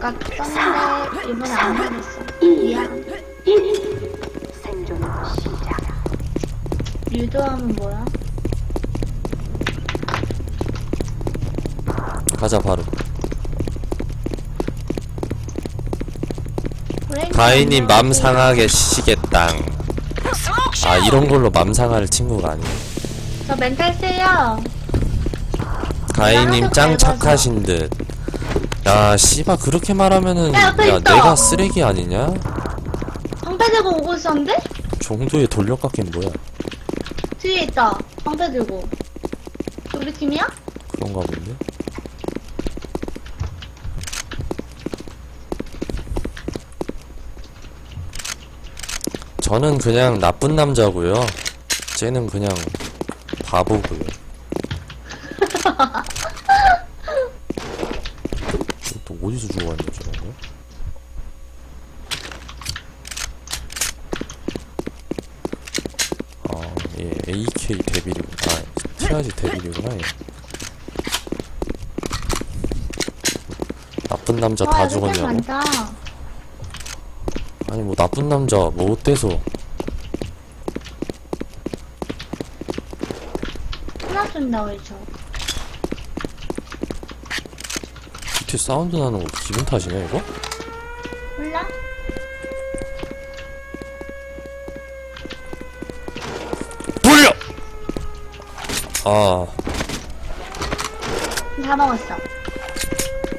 아까 썼는데 이번에 안 하겠어. 미안. 생존의 시작. 유도하면 뭐야? 가자 바로 브레인 가인님 맘. 상하게 시겠당 아 이런 걸로 맘 상할 친구가 아니에요 저 멘탈 세요. 가인님 짱. 착하신 듯 야 씨바 그렇게 말하면은 야, 옆에 야 있다. 내가 쓰레기 아니냐? 방패 들고 오고 있었는데? 정도의 돌려깎긴 뭐야 뒤에 있다. 방패 들고. 우리 팀이야? 그런가 본데 저는 그냥 나쁜 남자고요 쟤는 그냥 바보고요 또 어디서 주워왔냐 저런 거? 아, 예, AK 데빌이구나. 아, 티아지 데빌이구나, 얘. 나쁜 남자 와, 다 여기 템 죽었냐고? 많다. 아니, 뭐, 나쁜 남자, 뭐, 어때서? 하나 쏜다, 우리 저. 밑에 사운드 나는 거 기분 탓이냐, 이거? 몰라? 돌려! 아, 다 먹었어.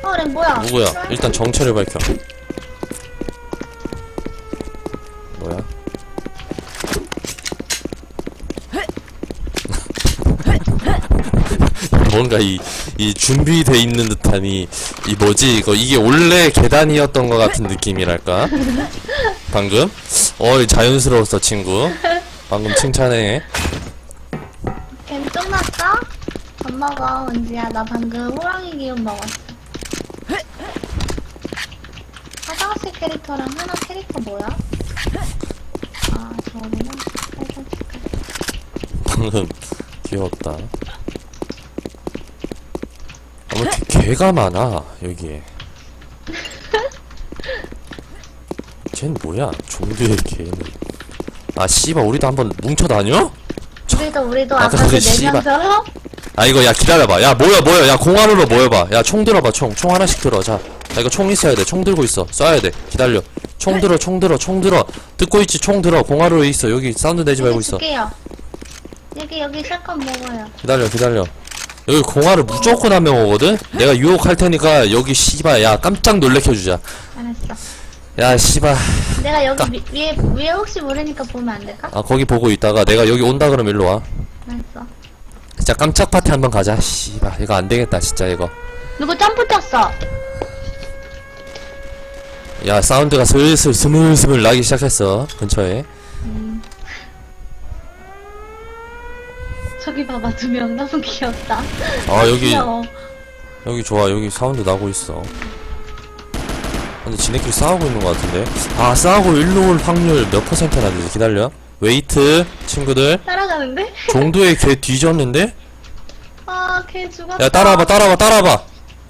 어, 랭 뭐야? 누구야? 일단 정체를 밝혀. 뭐야? 뭔가 이, 이 준비돼 있는 듯한 이, 이 뭐지, 이거, 이게 원래 계단이었던 것 같은 느낌이랄까? 방금? 어이, 자연스러웠어, 친구. 방금 칭찬해. 걘 끝났어? 밥 먹어, 은지야. 나 방금 호랑이 기운 먹었어. 화장실 캐릭터랑 하나 캐릭터 뭐야? 아, 저거는 색깔. 방금 귀엽다. 아무튼 개가 많아 여기에. 쟨 뭐야? 종교의 개는. 아 씨발 우리도 한번 뭉쳐 다녀? 우리도, 우리도 아까 아까 그 그네 씨발. 명처럼? 아 이거 야 기다려봐. 야 모여 모여. 야 공안으로 모여봐. 야 총 들어봐 총. 총 하나씩 들어. 자. 나 이거 총 있어야 돼. 총 들고 있어. 쏴야 돼. 기다려. 총 들어 총 들어 총 들어. 듣고 있지 총 들어. 공안으로 있어. 여기 사운드 내지 말고 여기 있어. 줄게요. 여기, 여기 샷건 먹어요. 기다려 기다려 여기 공화를 무조건 한명 오거든? 내가 유혹할 테니까 여기 씨발 야 깜짝 놀래켜주자 알았어. 야 씨발 내가 여기 위, 위에, 위에 혹시 모르니까 보면 안 될까? 아 거기 보고 있다가 내가 여기 온다 그러면 일로 와 알았어. 진짜 깜짝 파티 한번 가자 씨발 이거 안 되겠다 진짜 이거 누구 점프 뛰었어? 야 사운드가 슬슬 스물스물 나기 시작했어 근처에 저기 봐봐, 두 명 너무 귀엽다. 아 여기 귀여워. 여기 좋아 여기 사운드 나고 있어 근데 지네끼리 싸우고 있는 것 같은데 아 싸우고 일로 올 확률 몇 퍼센트나 되지 기다려 웨이트 친구들 따라가는데? 종도의 개 뒤졌는데? 아, 걔 죽었다. 야 따라와봐 따라와봐 따라와봐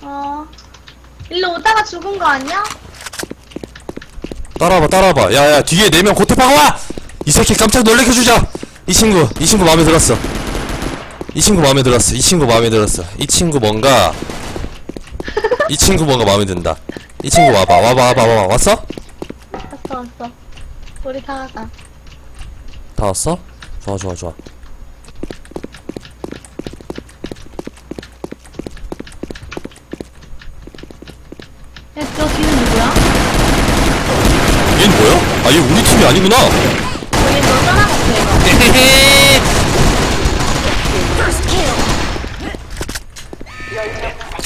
어. 일로 오다가 죽은 거 아니야? 따라와봐 따라와봐 야야 뒤에 네 명 고태파가 와! 이 새끼 깜짝 놀래켜 주자 이 친구 이 친구 마음에 들었어 이 친구 마음에 들었어 이 친구 마음에 들었어 이 친구 뭔가 이 친구 뭔가 마음에 든다 이 친구 와봐 와봐 와봐 와봐 왔어? 왔어, 왔어. 우리 다 가자. 다 왔어? 좋아 좋아 좋아 야, 저 뒤는 누구야? 얘는 뭐야? 아 얘 우리 팀이 아니구나 우리 너 떠나갔어, 이거.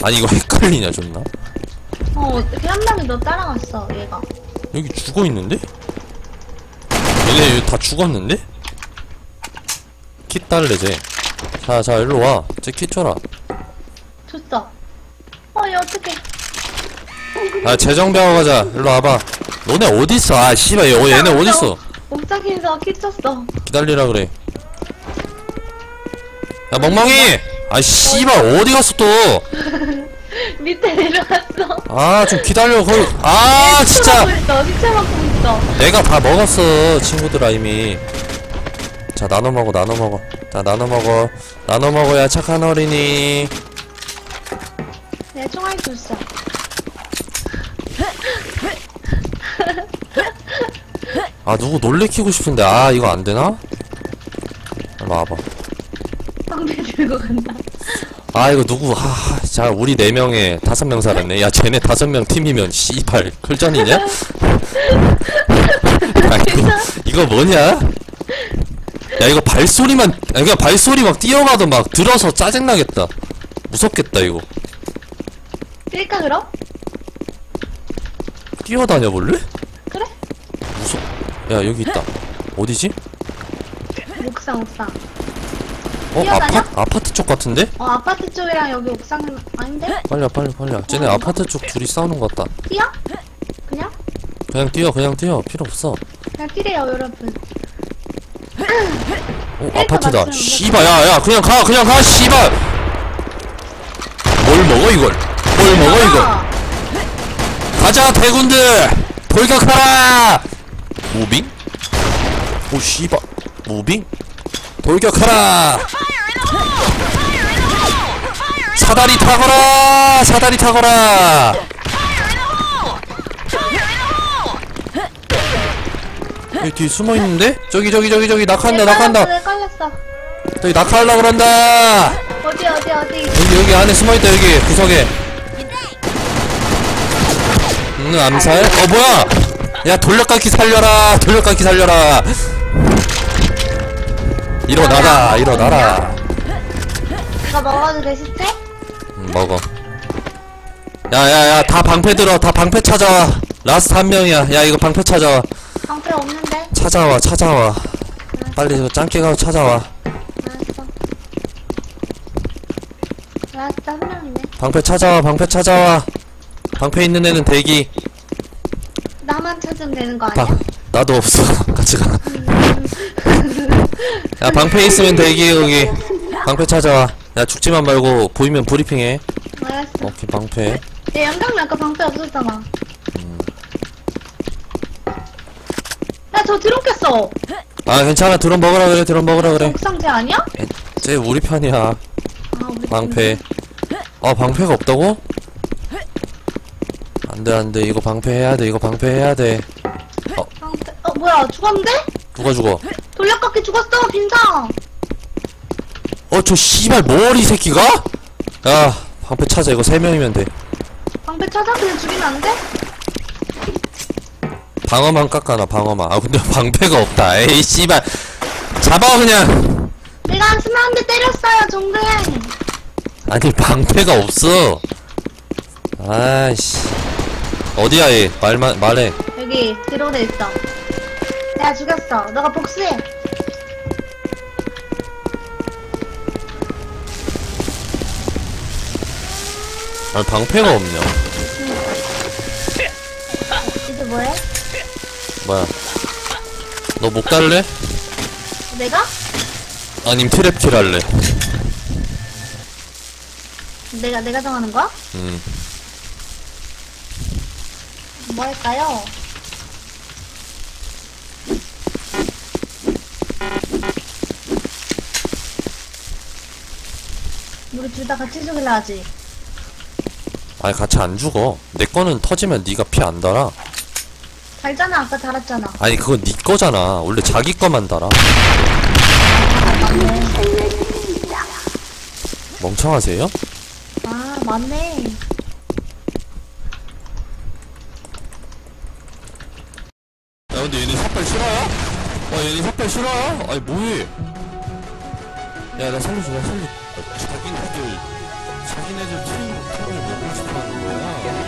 아니 이거 헷갈리냐 존나 어, 어떻게 한 명이 너 따라갔어, 얘가. 여기 죽어있는데? 얘네 여기 다 죽었는데? 킷 달래 쟤 자자 일로 와 쟤킷 줘라 줬어. 어, 얘 어떡해. 아 재정비하고 가자 일로 와봐 너네 어딨어 아 씨발 얘, 어, 얘네 어딨어 옥상에서 키 쳤어. 기다리라 그래 야 멍멍이 아 씨발 어디 갔어 또 밑에 내려갔어. 아 좀 기다려 거의 아 진짜 시체 먹고 있어. 있어. 내가 다 먹었어 친구들아 이미 자 나눠 먹어 나눠 먹어 자 나눠 먹어 나눠 먹어야 착한 어린이 내 총알 줬어. 아 누구 놀래키고 싶은데 아 이거 안 되나? 일로 와봐 방패 들고 간다. 아 이거 누구 아, 자 우리 네 명에 다섯 명 살았네 야 쟤네 다섯 명 팀이면 씨발 클전이냐? 아, 이거, 이거 뭐냐? 야 이거 발소리만 아 그냥 발소리 막 뛰어가도 막 들어서 짜증나겠다 무섭겠다 이거 뛸까 그럼? 뛰어다녀 볼래? 그래? 무섭 야 여기 있다 어디지? 옥상 옥상. 어 뛰어다녀? 아파, 아파트 쪽 같은데? 어 아파트 쪽이랑 여기 옥상 아닌데? 빨리 와 빨리 빨리 와 쟤네 아파트 쪽 둘이 싸우는 것 같다 뛰어? 그냥? 그냥 뛰어 그냥 뛰어 필요 없어 그냥 뛰래요 여러분. 어 아파트다 맞추는 씨발 야야 그냥 가 그냥 가 씨발 뭘 먹어 이걸 뭘 먹어 이걸 아, 가자 대군들 돌격하라 무빙? 오 씨발 무빙? 돌격하라. 사다리 타거라. 사다리 타거라. 여기 뒤에 숨어있는데? 저기 저기 저기 저기. 낙한다 낙한다. 내 깔렸어. 저기 낙하하려 그런다. 어디 어디 어디. 여기 여기 안에 숨어있다 여기. 구석에. 응 암살? 어 뭐야? 야 돌려깎기 살려라. 돌려깎기 살려라 일어나라 일어나라. 이거 먹어도 돼 시체? 응, 먹어. 야야야 다 방패 들어. 다 방패 찾아와. 라스트 한 명이야. 야 이거 방패 찾아와. 방패 없는데? 찾아와 찾아와. 빨리 이거 짱깨 가서 찾아와. 알았어. 알았어 한 명이네. 방패 찾아와 방패 찾아와. 방패 있는 애는 대기. 나만 찾으면 되는 거방 아니야? 나도 없어. 같이 가 야 방패 있으면 대기 여기 방패 찾아와 야 죽지만 말고 보이면 브리핑해 알았어. 오케이 방패 얘 영광 아까 방패 없었잖아. 야저 드론 꼈어. 아 괜찮아 드론 먹으라 그래 드론 먹으라 그래 옥상제 아니야? 쟤 우리 편이야 아 우리 방패 아 방패가 없다고? 안돼 안돼 이거 방패 해야 돼 이거 방패 해야 돼 방패. 어 뭐야 죽었는데? 누가 죽어? 돌려깎기 죽었어 빈장. 어 저 씨발 머리 새끼가? 야 방패 찾아. 이거 세 명이면 돼. 방패 찾아? 그냥 죽이면 안 돼? 방어만 깎아놔 방어만. 아 근데 방패가 없다. 에이 씨발. 잡아 그냥. 내가 한 스물 한대 때렸어요 종대. 아니 방패가 없어. 아이씨. 어디야 얘? 말만 말해. 여기 드론에 있어. 내가 죽였어. 너가 복수해. 아니 방패가 없냐 이제 뭐해? 뭐야 너 목 달래? 내가? 아님 트랩킬 할래 내가 내가 정하는 거야? 음 뭐 할까요? 우리 둘 다 같이 죽을래 하지? 아니 같이 안 죽어 내 거는 터지면 네가 피 안 달아 달잖아 아까 달았잖아 아니 그건 네 거잖아 원래 자기 거만 달아 멍청하세요? 아 맞네 야 근데 얘네 삭발 싫어요? 와 얘네 삭발 싫어요? 아니 뭐해 야나 살려줘 나 살려 자기네들 자기네들 팀 템을 먹고 싶어 하는 거야. 먹지마